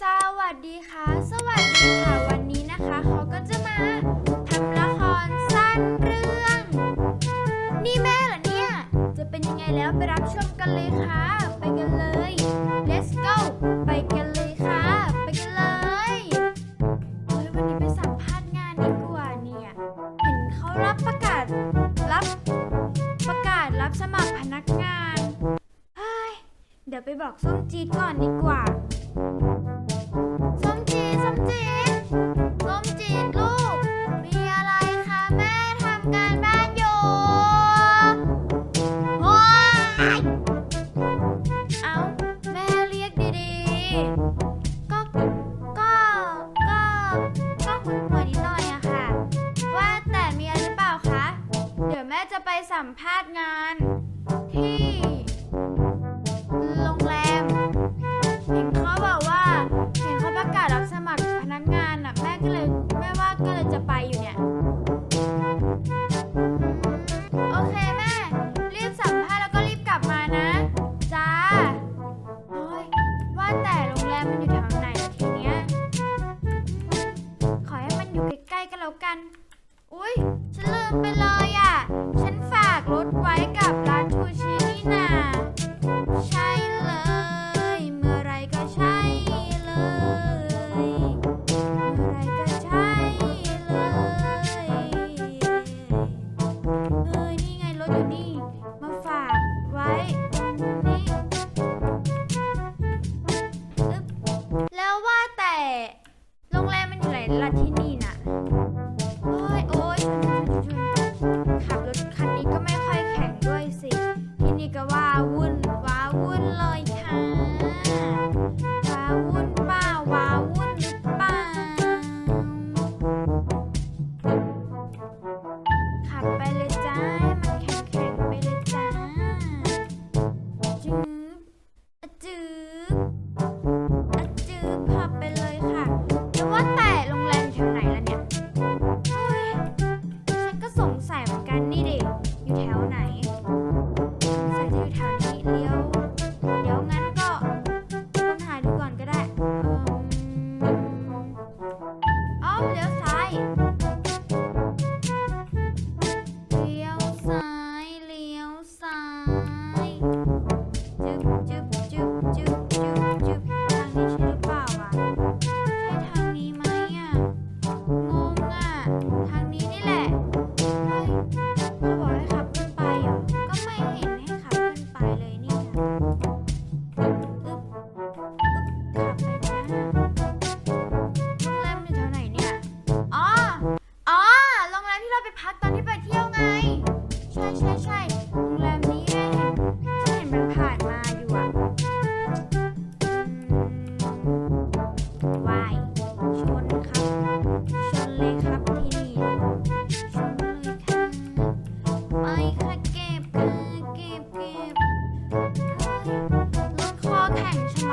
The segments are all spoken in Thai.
สวัสดีค่ะ สวัสดีค่ะ วันนี้นะคะเขาก็จะมาทำละครสั้นเรื่อง นี่แม่เหรอเนี่ย จะเป็นยังไงแล้วไปรับชมกันเลยค่ะ ไปกันเลย let's go ไปกันเลยค่ะ ไปกันเลยเฮ้ยวันนี้ไปสัมภาษณ์งานดีกว่าเนี่ย เห็นเขารับประกาศรับประกาศรับสมัครพนักงานเฮ้ยเดี๋ยวไปบอกส้มจีดก่อนดีกว่า จะไปสัมภาษณ์งาน ที่โรงแรมเห็นเขาบอกว่าเห็นเขาประกาศรับสมัครพนักงานอะแม่ก็เลยแม่ว่าก็เลยจะไปอยู่เนี่ย โอเคแม่ รีบสัมภาษณ์แล้วก็รีบกลับมานะ จ้าโอ้ยว่าแต่โรงแรมมันอยู่ทางไหนล่ะทีเนี้ยขอให้มันอยู่ใกล้ๆกันแล้วกัน อุ้ย latino.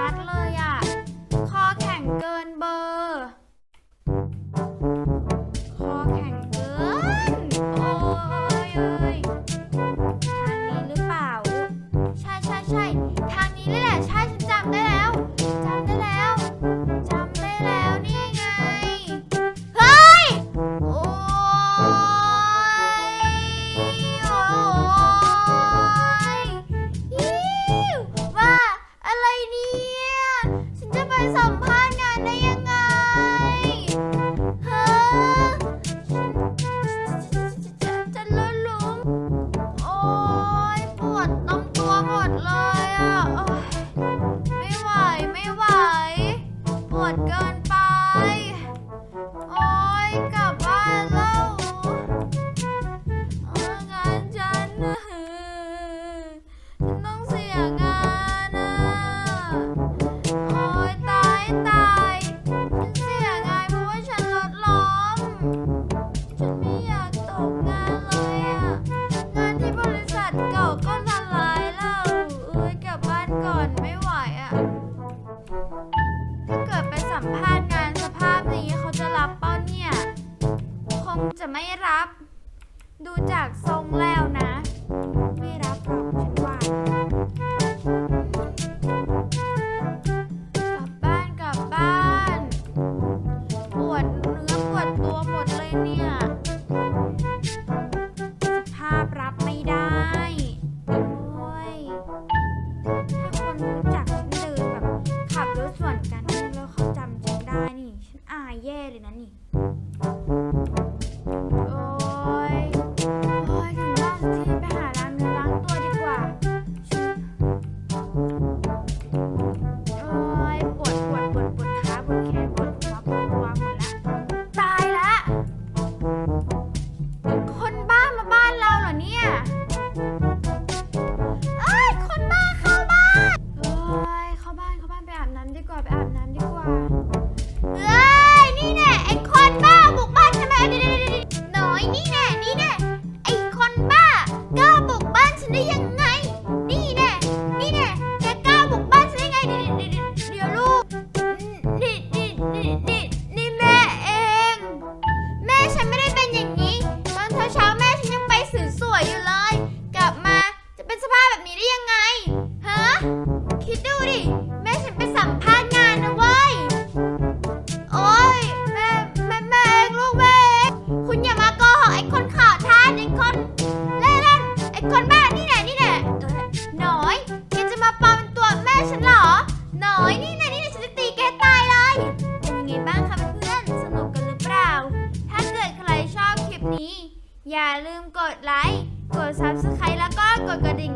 Marlon มภาษณ์งานสภาพนี้เขาจะรับป้อนเนี่ย คงจะไม่รับ ดูจากทรงแล้วนะ น้อยนี่นะนี่นะฉันจะตีแกตายเลยเป็นยังไงบ้างคะเพื่อนสนุกกันหรือเปล่า ถ้าเกิดใครชอบคลิปนี้ อย่าลืมกดไลค์กด Subscribe แล้วก็กดกระดิ่ง